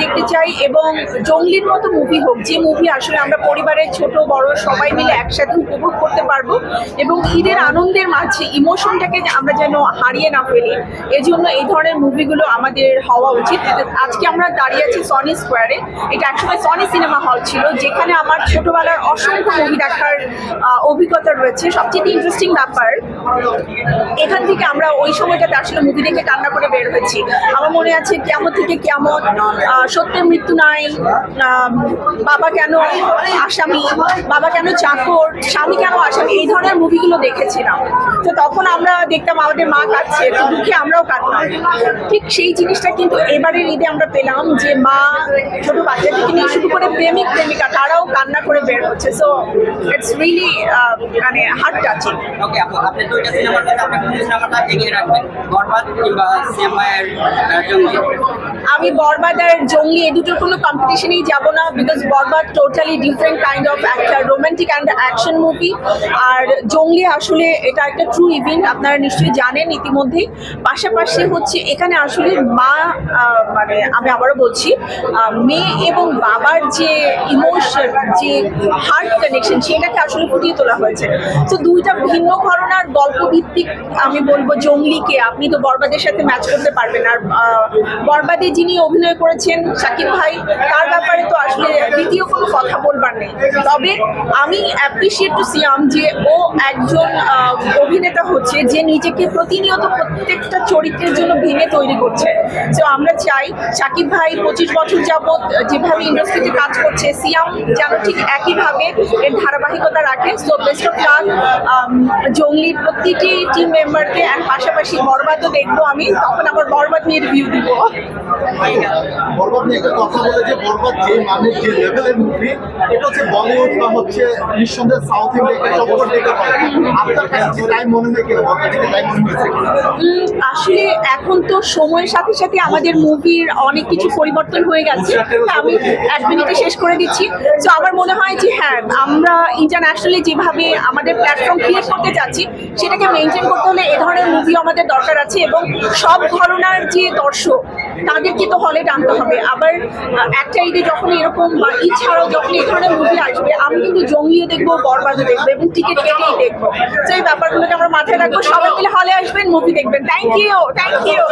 দেখতে চাই এবং মতো মুভি হোক, যে মুভি আসলে আমরা পরিবারের ছোট, বড় সবাই মিলে একসাথে উপভোগ করতে পারব এবং ঈদের আনন্দের মাঝে ইমোশনটাকে আমরা যেন হারিয়ে না ফেলি। এজন্য এই ধরনের মুভিগুলো আমাদের হওয়া উচিত। আজকে আমরা দাঁড়িয়ে আছি সনি স্কোয়ারে এটা একসময় সনি সিনেমা হল ছিল, যেখানে আমার ছোটবেলার অসংখ্য মুভি দেখার অভিজ্ঞতা রয়েছে। সবচেয়ে ইন্টারেস্টিং ব্যাপার, এখান থেকে আমরা ওই সময়টাতে আসলে মুভি দেখে কান্না করে বের হয়েছি। আমার মনে আছে কেমন থেকে কেমন সত্যের মৃত্যু নাই বাবা কেন আসামি, বাবা কেন চাকর, স্বামী কেন আসামি, এই ধরনের মুভিগুলো দেখেছিলাম। তো তখন আমরা দেখতাম আমাদের মা কাঁদছে তো দুঃখে আমরাও কাঁদতাম। ঠিক সেই জিনিসটা কিন্তু এবারের ঈদে আমরা পেলাম যে মা ছোট বাচ্চাদেরকে নিয়ে শুরু করে প্রেমিক প্রেমিকা, তারাও কান্না করে বের হচ্ছে। সো ইটস রিয়েলি মানে হার্ট টাচিং ওকে আপু আপনি দুইটা সিনেমার মধ্যে আপনি কোন সিনেমাটা এগিয়ে রাখবেন? বরবাদ কিংবা জঙ্গলি আমি বরবাদ আর জঙ্গলি এই দুটোর কোনো কম্পিটিশনেই যাব না because Borbaad totally different kind of একটা রোমান্টিক অ্যান্ড অ্যাকশন মুভি আর জঙ্গলি আসলে এটা একটা ট্রু ইভেন্ট আপনারা নিশ্চয়ই জানেন ইতিমধ্যেই। পাশাপাশি হচ্ছে এখানে আসলে মা মানে আমি আবারও বলছি মেয়ে এবং বাবার যে ইমোশন যে হার্ট কানেকশন সেটাকে আসলে ফুটিয়ে তোলা হয়েছে। তো দুইটা ভিন্ন ঘটনার গল্প ভিত্তিক আমি বলব জঙ্গলিকে। আপনি তো বরবাদের সাথে ম্যাচ করতে পারবেন। আর বরবাদে যিনি অভিনয় করেছেন সাকিব ভাই, তার ব্যাপারে তো আসলে দ্বিতীয় কোনো কথা বলবার নেই। তবে আমি অ্যাপ্রিসিয়েট টু সিয়াম যে ও একজন অভিনেতা হচ্ছে, যে নিজেকে প্রতিনিয়ত প্রত্যেকটা চরিত্রের জন্য ভেঙে তৈরি করছে। তো আমরা চাই শাকিব ভাই পঁচিশ বছর যাবৎ যেভাবে ইন্ডাস্ট্রিতে কাজ করছে সিয়াম যেন ঠিক একইভাবে এর ধারাবাহিকতা রাখে। সো বেস্ট অফ লাক জঙ্গলির প্রতিটি টিম মেম্বারকে আর পাশাপাশি বরবাদও দেখব আমি। তখন আবার বরবাদ নিয়ে রিভিউ দিব। বরবাদ নিয়ে একটা কথা বলে যে বরবাদ যে মানে যে লেভেলের মুভি এটা হচ্ছে বলিউড বা হচ্ছে নিঃসন্দেহে সাউথ ইন্ডিয়াকে টক্কর দিতে পারে আপনার কাছে কি মনে হয় কিনা? বরবাদ থেকে মনে হয়েছে আসলে এখন তো সময়ের সাথে সাথে আমাদের মুভির অনেক কিছু পরিবর্তন হয়ে গেছে। আমি এক মিনিটে শেষ করে দিচ্ছি। তো আমার মনে হয় যে হ্যাঁ আমরা ইন্টারন্যাশনালি যেভাবে আমাদের প্ল্যাটফর্ম ক্রিয়েট করতে যাচ্ছি সেটাকে মেনটেন করতে হলে এ ধরনের মুভি আমাদের দরকার আছে এবং সব ধরনের যে দর্শক, তাদেরকে তো হলে টানতে হবে। আবার একটা ঈদে যখন এরকম বা ঈদ ছাড়াও যখন এই ধরনের মুভি আসবে, আমি কিন্তু জঙ্গলিও দেখব, বরবাদও দেখব এবং টিকিট কেটেই দেখব। এই ব্যাপারগুলোকে আমরা মাথায় রাখব, সবাই মিলে হলে আসবেন মুভি দেখবেন। Thank you thank you